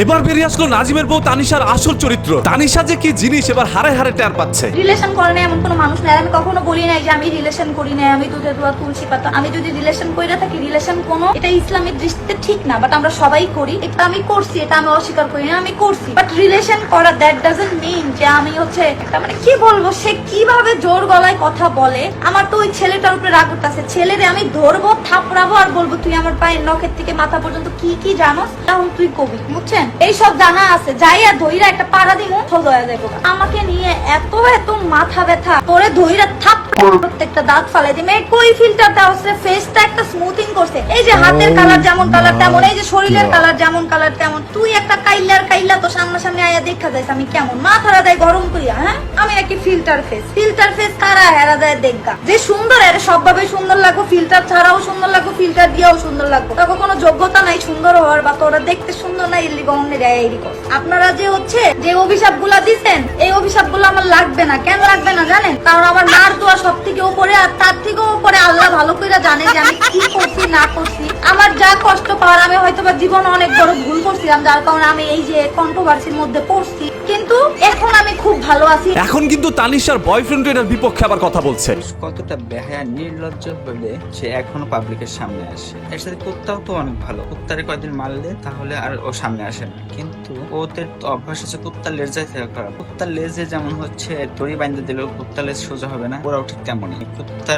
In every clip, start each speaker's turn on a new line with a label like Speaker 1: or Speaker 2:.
Speaker 1: এবার বেরিয়ে আসলো নাজিমের বউ তানিশার আসল চরিত্র। তানিশা যে কি জিনিস এবার হারে হারে টের পাচ্ছে।
Speaker 2: রিলেশন করে না এমন কোনো মানুষ নাই। আমি কখনো বলি নাই যে আমি রিলেশন করি না আমি দুধে দোয়া তুলসী পাতা। আমি যদি রিলেশন কইরা থাকি রিলেশন কোনো এটা ইসলামিক দৃষ্টিতে ঠিক না বাট আমরা সবাই করি। এটা আমি করছি, এটা আমি অস্বীকার করি না, আমি করছি। বাট রিলেশন করা দ্যাট ডাজন্ট মিন যে আমি হচ্ছে একটা মানে কি বলব, সে কীভাবে জোর গলায় কথা বলে। আমার তো ওই ছেলেটার উপরে রাগ উঠতেছে। ছেলেরে আমি ধরবো, থাপড়াবো আর বলব, তুই আমার পায়ের নখের থেকে মাথা পর্যন্ত কি কি জানোস? তখন তুই কবি, বুঝছেন? এইসব জানা আছে, যাইয়া ধইরা একটা পাড়া দিমু সোজা হয়ে যাইবো আমাকে নিয়ে এত এত মাথা ব্যথা, তোরে ধইরা থাপ প্রত্যেকটা দাঁত ফালাই কই ফিল্টার দেওয়া হচ্ছে? ফেসটা একটা স্মুথিং করছে। এই যে হাতের কালার যেমন কালার তেমন এই যে শরীরের কালার যেমন কালার তেমন তুই একটা কাইলার কাইলা তো সামনাসামনি আয়া দেখা আমি কেমন? মাথারা দেয় গরম করিয়া হ্যাঁ? আমি ফিল্টার ফেস ফিল্টার ফেস কারা হেরা দেয় যে সুন্দর এর সবভাবে সুন্দর লাগবো ফিল্টার ছাড়াও সুন্দর লাগবো ফিল্টার দিয়েও সুন্দর লাগবো। তখন কোনো যোগ্যতা নাই সুন্দর হওয়ার বা তোরা দেখতে সুন্দর না ইল্লি গমনে দেয় এই আপনারা যে হচ্ছে যে অভিশাপগুলা দিচ্ছেন এই অভিশাপগুলো আমার লাগবে না। কেন লাগবে না জানেন? কারণ আমার মার দোয়া সব থেকে উপরে আর তার থেকেও উপরে আল্লাহ ভালো করে জানে যে আমি কি করছি না করছি। আমার যা কষ্ট পাওয়ার আমি হয়তো বা জীবনে অনেক বড় ভুল করছিলাম যার কারণে আমি এই যে কন্ট্রোভার্সির মধ্যে পড়ছি। কিন্তু এখন আমি খুব ভালো আছি।
Speaker 1: এখন কিন্তু তানিশার বয়ফ্রেন্ড এটার বিপক্ষে আবার কথা বলছে।
Speaker 3: কতটা বেহায়া নির্লজ্জ হলে সে এখনও পাবলিকের সামনে আসে। এর সাথে কুত্তাও তো অনেক ভালো। কুত্তারে কয়দিন মারলে তাহলে আর ও সামনে আসে না। কিন্তু ওদের তো অভ্যাস আছে কুত্তার লেজায় থেকে খারাপ। কুত্তার লেজে যেমন হচ্ছে দড়ি বাইন্ধে দিলেও কুত্তার লেজ সোজা হবে না। ওরাও ঠিক তেমনই।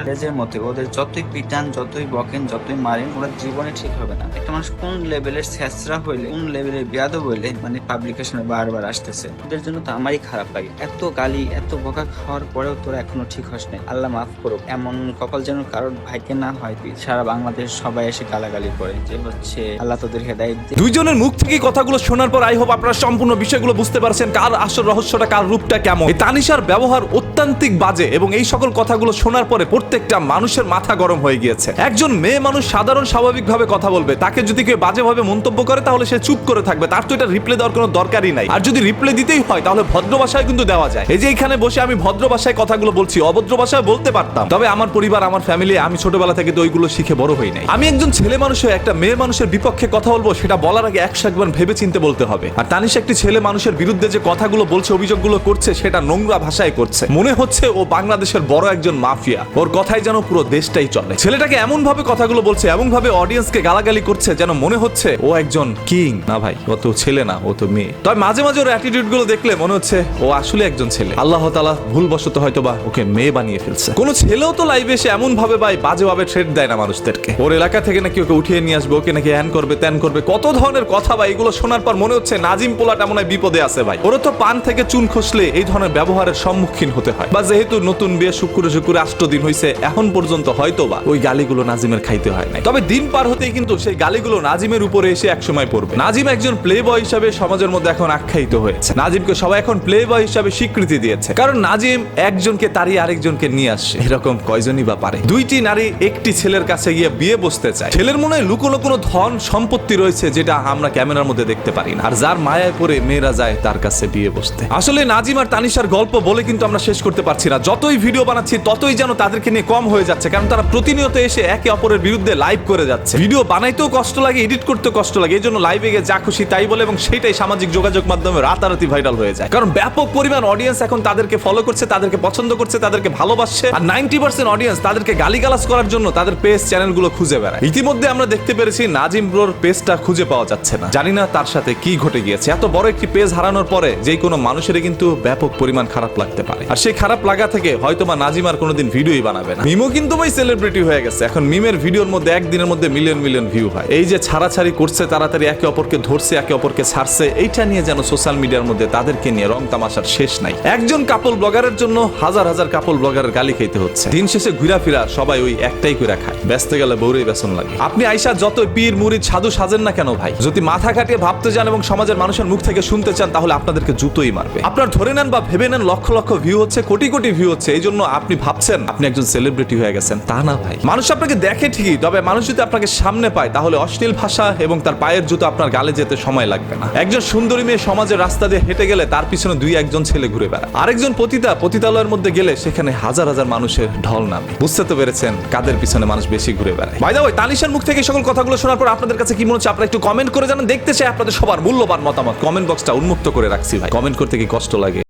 Speaker 3: লেজের মতে ওদের যতই পিটান, যতই বকেন, যতই মারেন, ওরা জীবনে ঠিক হবে না। একটা মানুষ কোন লেভেলের ছেঁচড়া হইলে, কোন লেভেলের বিয়াদ হইলে মানে পাবলিকেশনে বারবার আসতেছে। ওদের জন্য তো আমারই খারাপ লাগে। এত গালি, এত বোকা খাওয়ার পরেও তোরা এখনও ঠিক হস নাই। আল্লাহ মাফ করুক। এমন কপাল যেন কারোর ভাইকে না হয়। সারা বাংলাদেশ সবাই এসে গালাগালি করে যে হচ্ছে, আল্লাহ তোদের হেদায়ত
Speaker 1: দুইজনের মুখ থেকে কথাগুলো শোনার পর আই হোপ আপনারা সম্পূর্ণ বিষয়গুলো বুঝতে পারছেন কার আসল রহস্যটা, কার রূপটা কেমন। এই তানিশার ব্যবহার অত্যান্তিক বাজে এবং এই সকল কথাগুলো শোনার পরে প্রত্যেকটা মানুষের মাথা গরম হয়ে গিয়েছে। একজন মেয়ে মানুষ সাধারণ স্বাভাবিকভাবে কথা বলবে। তাকে যদি কেউ বাজেভাবে মন্তব্য করে, তাহলে সে চুপ করে থাকবে। তার তো এটা রিপ্লে দেওয়ার কোনো দরকারই নাই। আর যদি রিপ্লে দিতেই হয়, তাহলে ভদ্র ভাষায় কিন্তু দেওয়া যায়। এই যে এখানে বসে আমি ভদ্র ভাষায় কথাগুলো বলছি, অভদ্র ভাষায় বলতে পারতাম। তবে আমার পরিবার, আমার ফ্যামিলি আমি ছোটবেলা থেকে তো ওইগুলো শিখে বড় হই নাই। আমি একজন ছেলে মানুষ হয়ে একটা মেয়ে মানুষের বিপক্ষে কথা বলব, সেটা বলার আগে একশো একবার ভেবে চিনতে বলতে হবে। আর তানিশ একটি ছেলে মানুষের বিরুদ্ধে যে কথাগুলো বলছে, অভিযোগগুলো করছে, সেটা নোংরা ভাষায় করছে। মনে হচ্ছে ও বাংলাদেশের বড় একজন মাফিয়া। ওর কথাই যেন পুরো দেশটাই চলে। ছেলেটাকে এমন ভাবে কথাগুলো বলছে এমন ভাবে অডিয়েন্সকে গালাগালি করছে যেন মনে হচ্ছে ও একজন কিং না ভাই, ও তো ছেলে না, ও তো মেয়ে। তবে মাঝে মাঝে ওর অ্যাটিটিউডগুলো দেখলে মনে হচ্ছে ও আসলে একজন ছেলে। আল্লাহ তালা ভুলবশত হয়তো বা ওকে মেয়ে বানিয়ে ফেলছে। কোনো ছেলেও তো লাইভে এসে এমন ভাবে ভাই বাজে ভাবে ট্রেড দেয় না মানুষদেরকে। ওর এলাকা থেকে নাকি ওকে উঠিয়ে নিয়ে আসবে, ওকে নাকি হ্যান করবে, ত্যান করবে, কত ধরনের কথা ভাই এগুলো শোনার পর মনে হচ্ছে নাজিম পোলাটা মনে হয় বিপদে আছে ভাই। ওরা তো পান থেকে চুন খসলে এই ধরনের ব্যবহারের সম্মুখীন হতে হয়। বা যেহেতু নতুন বিয়ে শুক্রে শুক্রে আষ্ট দিন হয়েছে এখন পর্যন্ত হয়তো বা ওই গালিগুলো নাজিমের খাইতে হয় নাই। তবে দিন পার হতেই কিন্তু সেই গালিগুলো নাজিমের উপরে এসে একসময় পড়বে। নাজিম একজন প্লে বয় হিসাবে সমাজের মধ্যে এখন আখ্যায়িত হয়েছে। নাজিমকে সবাই এখন প্লে বয় হিসাবে স্বীকৃতি দিয়েছে। কারণ নাজিম একজনকে তাড়িয়ে আরেকজনকে নিয়ে আসছে এরকম কয়জনই বা পারে? দুইটি নারী একটি ছেলের কাছে গিয়ে বিয়ে বসতে চায়। ছেলের মনে হয় লুকোনো কোনো ধন সম্পত্তি রয়েছে যেটা আমরা ক্যামেরার মধ্যে দেখতে পারি না। আর যার মায়ায় পড়ে মেয়েরা যায় তার কাছে বিয়ে বসতে। আসলে নাজিম আর তানিশার গল্প বলে কিন্তু আমরা শেষ করতে পারছি না। যতই ভিডিও বানাচ্ছি, ততই যেন তাদেরকে নিয়ে কম হয়ে যাচ্ছে, কারণ তারা প্রতিনিয়ত এসে একে অপরের বিরুদ্ধে লাইভ করে যাচ্ছে। ভিডিও বানাইতেও কষ্ট লাগে এডিট করতে কষ্ট লাগে এই জন্য লাইভে গিয়ে যা খুশি তাই বলে এবং সেটাই সামাজিক যোগাযোগ মাধ্যমে রাতারাতি ভাইরাল হয়ে যায়। কারণ ব্যাপক পরিমাণ অডিয়েন্স এখন তাদেরকে ফলো করছে, তাদেরকে পছন্দ করছে, তাদেরকে ভালোবাসছে, আর নাইনটি পার্সেন্ট অডিয়েন্স তাদেরকে গালিগালাজ করার জন্য তাদের পেজ চ্যানেলগুলো খুঁজে বেড়ায়। ইতিমধ্যে আমরা দেখতে পেরেছি নাজিম ব্রোর পেজটা খুঁজে পাওয়া যাচ্ছে না। জানি না তার সাথে কি ঘটে গিয়েছে। এত বড় একটি পেজ হারানোর পরে যে কোনো মানুষেরই কিন্তু ব্যাপক পরিমাণ খারাপ লাগতে পারে। আর সেই খারাপ লাগা থেকে হয়তো বা নাজিম আর কোনোদিন ভিডিওই বানাবে না। মিমো কিন্তু ভাই সেলিব্রিটি হয়ে গেছে। এখন মিমের ভিডিওর মধ্যে একদিনের মধ্যে মিলিয়ন মিলিয়ন ভিউ হয়। এই যে ছাড়াছাড়ি করছে, তাড়াতাড়ি একে অপরকে ধরছে, একে অপরকে ছাড়ছে, এইটা নিয়ে যেন সোশ্যাল মিডিয়ার মধ্যে তাদেরকে নিয়ে রং তামাশার শেষ নাই। একজন কাপল ব্লগারের জন্য হাজার হাজার কাপল ব্লগারের গালি খেতে হচ্ছে। দিন শেষে ঘুরা ফিরা সবাই ওই একটাই করে খায়। ব্যস্ত গেলে বউরেই বেসন লাগে। আপনি আইসা যত পীর মুরিদ সাধু সাজেন না কেন ভাই? যদি মাথা খাটিয়ে ভাবতে চান এবং সমাজের মানুষের মুখ থেকে শুনতে চান, তাহলে আপনাদেরকে জুতোই মারবে। আপনার ধরে নেন বা ভেবে নেন লক্ষ লক্ষ ভিউ হচ্ছে, কোটি কোটি ভিউ হচ্ছে। এই জন্য আপনি ভাবছেন আপনি একজন সেলিব্রিটি হয়ে গেছেন, তা না ভাই। মানুষ আপনাকে দেখে ঠিকই, তবে মানুষ যদি আপনাকে সামনে পায়, তাহলে অশ্লীল ভাষা এবং তার পায়ের জুতো আপনার গালে যেতে সময় লাগবে না। একজন সুন্দরী মেয়ে সমাজের রাস্তা দিয়ে হেঁটে গেলে তার পিছনে দুই একজন ছেলে ঘুরে বেড়ায়। আরেকজন পতিতা পতিতালয়ের মধ্যে গেলে সেখানে হাজার হাজার মানুষের ঢল নামে। বুঝতে তো পেরেছেন কাদের পিছনে মানুষ বেশি ঘুরে বেড়ায়। বাইদা ওই তানিশার মুখ থেকে সকল কথাগুলো শোনার পর আপনাদের কাছে কি মনে হচ্ছে? আপনারা একটু কমেন্ট করে জানান। দেখতে চাই আপনাদের সবার মূল্যবান মতামত। কমেন্ট বক্সটা উন্মুক্ত করে রাখছি ভাই। কমেন্ট করতে কি কষ্ট লাগে?